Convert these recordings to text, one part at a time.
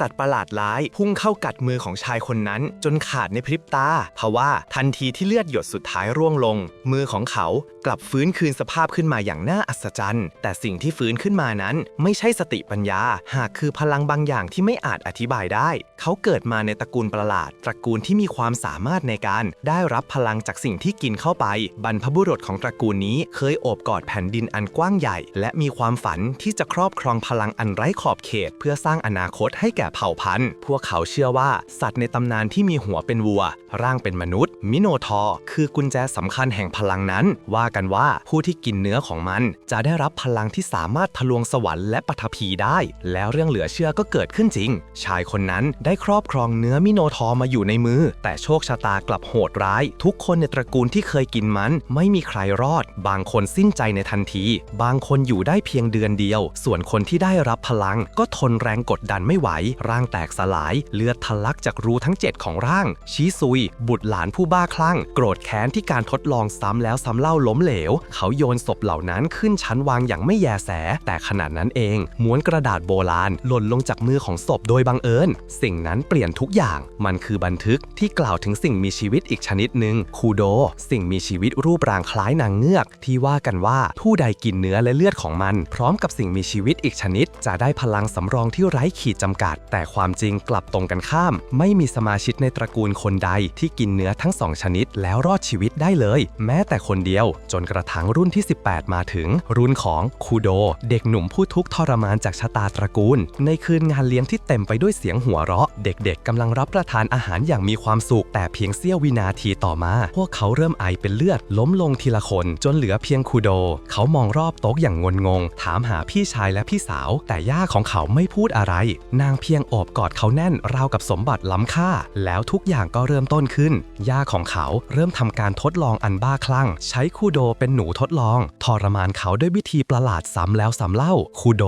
สัตว์ประหลาดร้าย พุ่งเข้ากัดมือของชายคนนั้น จนขาดในพริบตาทว่าทันทีที่เลือดหยดสุดท้ายร่วงลง มือของเขากลับฟื้นคืนสภาพขึ้นมาอย่างน่าอัศจรรย์ แต่สิ่งที่ฟื้นขึ้นมานั้น ไม่ใช่สติปัญญา หากคือพลังบางอย่างที่ไม่อาจอธิบายได้ เขาเกิดมาในตระกูลประหลาด ตระกูลที่มีความสามารถในการได้รับพลังจากสิ่งที่กินเข้าไป บรรพบุรุษของตระกูลนี้เคยโอบกอดแผ่นดินอันกว้างใหญ่ และมีความฝันที่จะครอบครองพลังอันไร้ขอบเขต เพื่อสร้างอนาคตให้แก่เผ่าพันธุ์ พวกเขาเชื่อว่า สัตว์ในตำนานที่มีหัวเป็นวัว ร่างเป็นมนุษย์ มิโนทอร์คือกุญแจสำคัญแห่งพลังนั้น ว่ากันว่าผู้ที่กินเนื้อของมัน จะได้รับพลังที่สามารถทะลวงสวรรค์และปฐพีได้ แล้วเรื่องเหลือเชื่อก็เกิดขึ้นจริง ชายคนนั้นได้ครอบครองเนื้อมิโนทอร์มาอยู่ในมือ แต่โชคชะตากลับโหดร้าย ทุกคนในตระกูลที่เคยกินมัน ไม่มีใครรอด บางคนสิ้นใจในทันที บางคนอยู่ได้เพียงเดือนเดียว ส่วนคนที่ได้รับพลังก็ทนแรงกดดันไม่ไหวร่างแตกสลายเลือดทะลักจากรูทั้ง 7 ของร่าง ชี้ซุย บุตรหลานผู้บ้าคลั่ง โกรธแค้นที่การทดลองซ้ำแล้วซ้ำเล่าล้มเหลว เขาโยนศพเหล่านั้นขึ้นชั้นวางอย่างไม่แยแส แต่ขณะนั้นเอง ม้วนกระดาษโบราณ หล่นลงจากมือของศพโดยบังเอิญ สิ่งนั้นเปลี่ยนทุกอย่าง มันคือบันทึกที่กล่าวถึงสิ่งมีชีวิตอีกชนิดหนึ่งคูโด สิ่งมีชีวิตรูปร่างคล้ายนางเงือก ที่ว่ากันว่าผู้ใดกินเนื้อและเลือดของมัน พร้อมกับสิ่งมีชีวิตอีกชนิด จะได้พลังสำรองที่ไร้ขีดจำกัดแต่ความจริงกลับตรงกันข้าม ไม่มีสมาชิกในตระกูลคนใดที่กินเนื้อทั้งสองชนิดแล้วรอดชีวิตได้เลย แม้แต่คนเดียว จนกระทั่งรุ่นที่ 18 มาถึง รุ่นของคูโด เด็กหนุ่มผู้ทุกข์ทรมานจากชะตาตระกูล ในคืนงานเลี้ยงที่เต็มไปด้วยเสียงหัวเราะ เด็กๆกำลังรับประทานอาหารอย่างมีความสุข แต่เพียงเสี้ยววินาทีต่อมา พวกเขาเริ่มไอเป็นเลือด ล้มลงทีละคน จนเหลือเพียงคูโด เขามองรอบโต๊ะอย่างงนงง ถามหาพี่ชายและพี่สาว แต่ย่าของเขาไม่พูดอะไร นางเพียงโอบกอดเขาแน่นราวกับสมบัติล้ำค่า แล้วทุกอย่างก็เริ่มต้นขึ้น ย่าของเขาเริ่มทำการทดลองอันบ้าคลั่ง ใช้คูโดเป็นหนูทดลอง ทรมานเขาด้วยวิธีประหลาดซ้ำแล้วซ้ำเล่า คูโด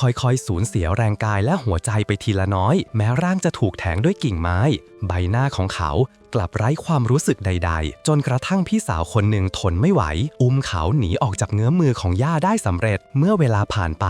ค่อยๆ สูญเสียแรงกายและหัวใจไปทีละน้อย แม้ร่างจะถูกแทงด้วยกิ่งไม้ ใบหน้าของเขากลับไร้ความรู้สึกใด ๆ จนกระทั่งพี่สาวคนหนึ่งทนไม่ไหว อุ้มเขาหนีออกจากเงื้อมือของย่าได้สำเร็จเมื่อเวลาผ่านไป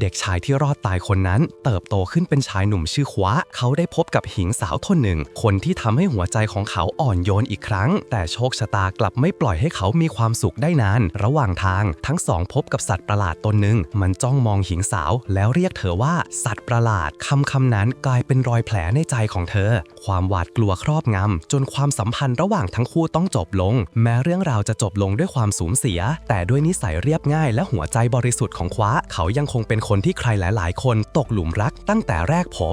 เด็กชายที่รอดตายคนนั้น เติบโตขึ้นเป็นชายหนุ่มชื่อควะเขาได้พบกับหญิงสาวคนหนึ่ง คนที่ทำให้หัวใจของเขาอ่อนโยนอีกครั้ง แต่โชคชะตากลับไม่ปล่อยให้เขามีความสุขได้นาน ระหว่างทาง ทั้งสองพบกับสัตว์ประหลาดตนหนึ่ง มันจ้องมองหญิงสาว แล้วเรียกเธอว่าสัตว์ประหลาดคำคำนั้นกลายเป็นรอยแผลในใจของเธอ ความหวาดกลัวครอบงำจนความสัมพันธ์ระหว่างทั้งคู่ต้องจบลง แม้เรื่องราวจะจบลงด้วยความสูญเสีย แต่ด้วยนิสัยเรียบง่ายและหัวใจบริสุทธิ์ของควะเขายังคงเป็นคนที่ใครหลาย ๆ คนตกหลุมรักตั้งแต่แรกพบ